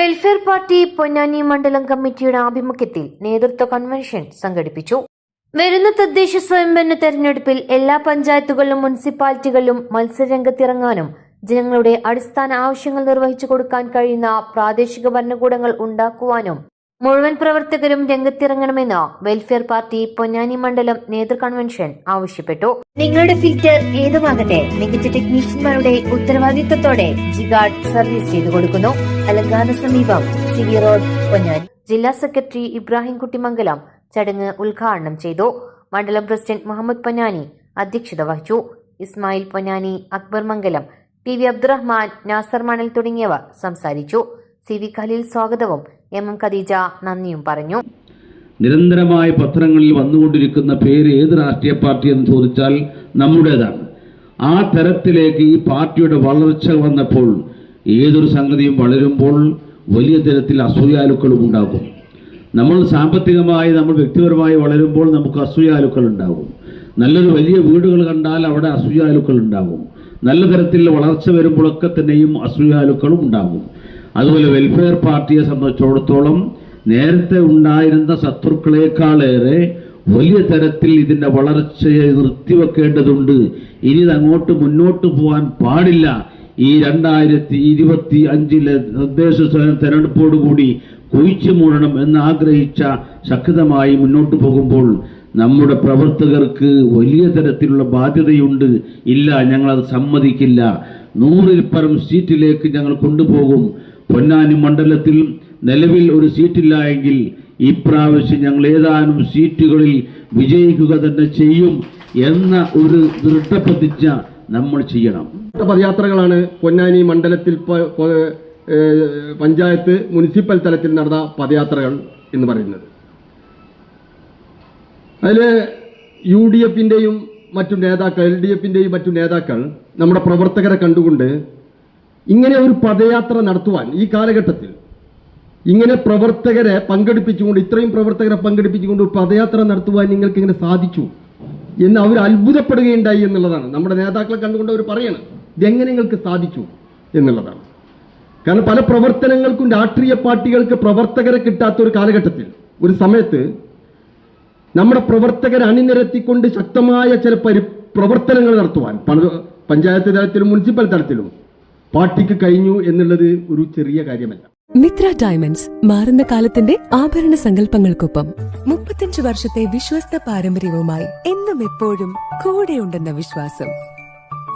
Welfare party Ponnani മണ്ഡലം കമ്മിറ്റിയുടെ ആഭിമുഖ്യത്തിൽ നേതൃത്വ കൺവെൻഷൻ സംഘടിപ്പിച്ചു. വരുന്ന തദ്ദേശ സ്വയംഭരണ തെരഞ്ഞെടുപ്പിൽ എല്ലാ പഞ്ചായത്തുകളിലും മുനിസിപ്പാലിറ്റികളിലും മത്സരരംഗത്തിറങ്ങാനും ജനങ്ങളുടെ അടിസ്ഥാന ആവശ്യങ്ങൾ നിർവഹിച്ചു കൊടുക്കാൻ കഴിയുന്ന പ്രാദേശിക ഭരണകൂടങ്ങൾ ഉണ്ടാക്കുവാനും മുഴുവൻ പ്രവർത്തകരും രംഗത്തിറങ്ങണമെന്ന് വെൽഫെയർ പാർട്ടി പൊന്നാനി മണ്ഡലം നേതൃ കൺവെൻഷൻ ആവശ്യപ്പെട്ടു. നിങ്ങളുടെ ഫിൽറ്റർ ഏതുമാകട്ടെ മികച്ച ടെക്നീഷ്യന്മാരുടെ ഉത്തരവാദിത്തത്തോടെ ജിഗാർഡ് സർവീസ് ചെയ്തു കൊടുക്കുന്നു. അലങ്കാന സമീപം സി വി റോഡ് പൊന്നാനി. ജില്ലാ സെക്രട്ടറി ഇബ്രാഹിം കുട്ടിമംഗലം ചടങ്ങ് ഉദ്ഘാടനം ചെയ്തു. മണ്ഡലം പ്രസിഡന്റ് മുഹമ്മദ് പൊന്നാനി അധ്യക്ഷത വഹിച്ചു. ഇസ്മായിൽ പൊന്നാനി അക്ബർ മംഗലം ടി വി അബ്ദുറഹ്മാൻ നാസർ മണൽ തുടങ്ങിയവർ സംസാരിച്ചു. സി വി ഖലീൽ സ്വാഗതവും എം എം ഖദീജ നന്ദിയും പറഞ്ഞു. നിരന്തരമായി പത്രങ്ങളിൽ വന്നുകൊണ്ടിരിക്കുന്ന പേര് ഏത് രാഷ്ട്രീയ പാർട്ടി എന്ന് ചോദിച്ചാൽ നമ്മുടേതാണ് ആ തരത്തിലേക്ക് ഈ പാർട്ടിയുടെ വളർച്ച വന്നപ്പോൾ ഏതൊരു സംഗതിയും വളരുമ്പോൾ വലിയ തരത്തിൽ അസൂയാലുക്കളും ഉണ്ടാകും. നമ്മൾ സാമ്പത്തികമായി നമ്മൾ വ്യക്തിപരമായി വളരുമ്പോൾ നമുക്ക് അസൂയാലുക്കൾ ഉണ്ടാകും. നല്ലൊരു വലിയ വീടുകൾ കണ്ടാൽ അവിടെ അസൂയാലുക്കൾ ഉണ്ടാകും. നല്ല തരത്തിൽ വളർച്ച വരുമ്പോഴൊക്കെ തന്നെയും അസൂയാലുക്കളും ഉണ്ടാകും. അതുപോലെ വെൽഫെയർ പാർട്ടിയെ സംബന്ധിച്ചിടത്തോളം നേരത്തെ ഉണ്ടായിരുന്ന ശത്രുക്കളെക്കാളേറെ വലിയ തരത്തിൽ ഇതിന്റെ വളർച്ചയെ നിർത്തിവെക്കേണ്ടതുണ്ട്. ഇനി അങ്ങോട്ട് മുന്നോട്ട് പോകാൻ പാടില്ല. ഈ രണ്ടായിരത്തി ഇരുപത്തി അഞ്ചിലെ തദ്ദേശ സ്വയം തെരഞ്ഞെടുപ്പോടുകൂടി കുഴിച്ചു മൂടണം എന്ന് ആഗ്രഹിച്ച ശക്തമായി മുന്നോട്ട് പോകുമ്പോൾ നമ്മുടെ പ്രവർത്തകർക്ക് വലിയ തരത്തിലുള്ള ബാധ്യതയുണ്ട്. ഇല്ല ഞങ്ങളത് സമ്മതിക്കില്ല. നൂറിൽ പരം സീറ്റിലേക്ക് ഞങ്ങൾ കൊണ്ടുപോകും. പൊന്നാനി മണ്ഡലത്തിൽ നിലവിൽ ഒരു സീറ്റില്ല എങ്കിൽ ഇപ്രാവശ്യം ഞങ്ങൾ ഏതാനും സീറ്റുകളിൽ വിജയിക്കുക തന്നെ ചെയ്യും എന്ന ഒരു ദൃഢപ്രതിജ്ഞ നമ്മൾ ചെയ്യണം. പദയാത്രകളാണ് പൊന്നാനി മണ്ഡലത്തിൽ പഞ്ചായത്ത് മുനിസിപ്പൽ തലത്തിൽ നടന്ന പദയാത്രകൾ എന്ന് പറയുന്നത്. അതിൽ യു ഡി എഫിന്റെയും മറ്റു നേതാക്കൾ എൽ ഡി എഫിന്റെയും മറ്റു നേതാക്കൾ നമ്മുടെ പ്രവർത്തകരെ കണ്ടുകൊണ്ട് ഇങ്ങനെ ഒരു പദയാത്ര നടത്തുവാൻ ഈ കാലഘട്ടത്തിൽ ഇങ്ങനെ പ്രവർത്തകരെ പങ്കെടുപ്പിച്ചുകൊണ്ട് ഇത്രയും പ്രവർത്തകരെ പങ്കെടുപ്പിച്ചുകൊണ്ട് പദയാത്ര നടത്തുവാൻ നിങ്ങൾക്ക് ഇങ്ങനെ സാധിച്ചു എന്ന് അവർ അത്ഭുതപ്പെടുകയുണ്ടായി എന്നുള്ളതാണ്. നമ്മുടെ നേതാക്കളെ കണ്ടുകൊണ്ട് അവർ പറയണം. ഇതെങ്ങനെ നിങ്ങൾക്ക് സാധിച്ചു എന്നുള്ളതാണ്. കാരണം പല പ്രവർത്തനങ്ങൾക്കും രാഷ്ട്രീയ പാർട്ടികൾക്ക് പ്രവർത്തകരെ കിട്ടാത്ത ഒരു കാലഘട്ടത്തിൽ ഒരു സമയത്ത് നമ്മുടെ പ്രവർത്തകരെ അണിനിരത്തിക്കൊണ്ട് ശക്തമായ ചില പരി പ്രവർത്തനങ്ങൾ നടത്തുവാൻ പഞ്ചായത്ത് തലത്തിലും മുനിസിപ്പൽ തലത്തിലും പാർട്ടിക്ക് കഴിഞ്ഞു എന്നുള്ളത് ഒരു ചെറിയ കാര്യമല്ല. മിത്ര ഡയമണ്ട്സ് മാറുന്ന കാലത്തിന്റെ ആഭരണ സങ്കല്പങ്ങൾക്കൊപ്പം മുപ്പത്തിയഞ്ച് വർഷത്തെ വിശ്വസ്ത പാരമ്പര്യവുമായി എന്നും എപ്പോഴും കൂടെയുണ്ടെന്ന വിശ്വാസം.